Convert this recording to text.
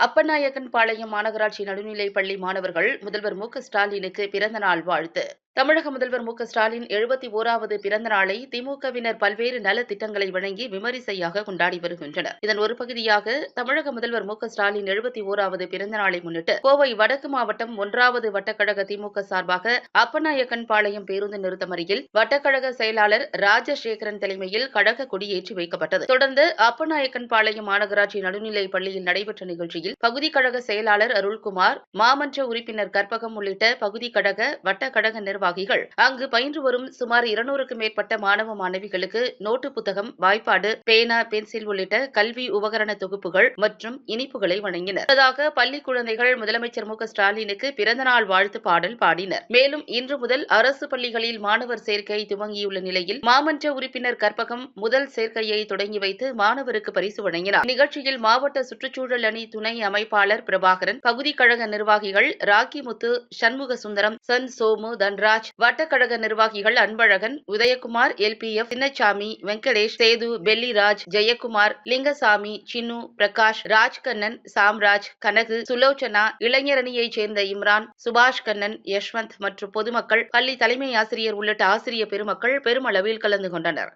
அப்பநாயக்கன் பாளையம் மாநகராட்சி நடுநிலைப் பள்ளி மாணவர்கள் முதல்வர் மு க ஸ்டாலினுக்கு பிறந்தநாள் வாழ்த்து. தமிழக முதல்வர் மு க ஸ்டாலின் எழுபத்தி ஓராவது பிறந்த நாளை திமுகவினர் பல்வேறு நலத்திட்டங்களை வழங்கி விமரிசையாக கொண்டாடி வருகின்றனர். இதன் ஒரு பகுதியாக தமிழக முதல்வர் மு க ஸ்டாலின் எழுபத்தி ஓராவது பிறந்த நாளை முன்னிட்டு கோவை வடக்கு மாவட்டம் ஒன்றாவது வட்டக்கழக திமுக சார்பாக அப்பநாயக்கன் பாளையம் பேருந்து நிறுத்தம் அருகில் வட்டக்கழக செயலாளர் ராஜசேகரன் தலைமையில் கழக கொடியேற்றி வைக்கப்பட்டது. தொடர்ந்து அப்பநாயக்கன் பாளையம் மாநகராட்சி நடுநிலைப் பள்ளியில் நடைபெற்ற நிகழ்ச்சியில் பகுதி கழக செயலாளர் அருள்குமார் மாமன்ற உறுப்பினர் கற்பகம் உள்ளிட்ட பகுதி கழக வட்டக்கழக நிர்வாகிகள் அங்கு பயின்று வரும் சுமார் இருநூறுக்கும் மேற்பட்ட மாணவ மாணவிகளுக்கு நோட்டு புத்தகம் வாய்ப்பாடு பேனா பென்சில் உள்ளிட்ட கல்வி உபகரண தொகுப்புகள் மற்றும் இனிப்புகளை வழங்கினர். முன்னதாக பள்ளி குழந்தைகள் முதலமைச்சர் மு ஸ்டாலினுக்கு பிறந்தநாள் வாழ்த்து பாடல் பாடினர். மேலும் இன்று முதல் அரசு பள்ளிகளில் மாணவர் சேர்க்கை துவங்கியுள்ள நிலையில் மாமன்ற உறுப்பினர் கற்பகம் முதல் சேர்க்கையை தொடங்கி வைத்து மாணவருக்கு பரிசு வழங்கினார். நிகழ்ச்சியில் மாவட்ட சுற்றுச்சூழல் அணி துணை அமைப்பாளர் பிரபாகரன் பகுதி கழக நிர்வாகிகள் ராக்கிமுத்து சண்முக சுந்தரம் சன் சோமு தன்ராஜ் வட்டக்கழக நிர்வாகிகள் அன்பழகன் உதயகுமார் எல்பிஎஃப் சின்னசாமி வெங்கடேஷ் சேது பெல்லிராஜ் ஜெயக்குமார் லிங்கசாமி சின்னு பிரகாஷ் ராஜ்கண்ணன் சாம்ராஜ் கனகு சுலோச்சனா இளைஞரணியைச் சேர்ந்த இம்ரான் சுபாஷ் கண்ணன் யஷ்வந்த் மற்றும் பொதுமக்கள் பள்ளி தலைமை ஆசிரியர் உள்ளிட்ட ஆசிரிய பெருமக்கள் பெருமளவில் கலந்து கொண்டனர்.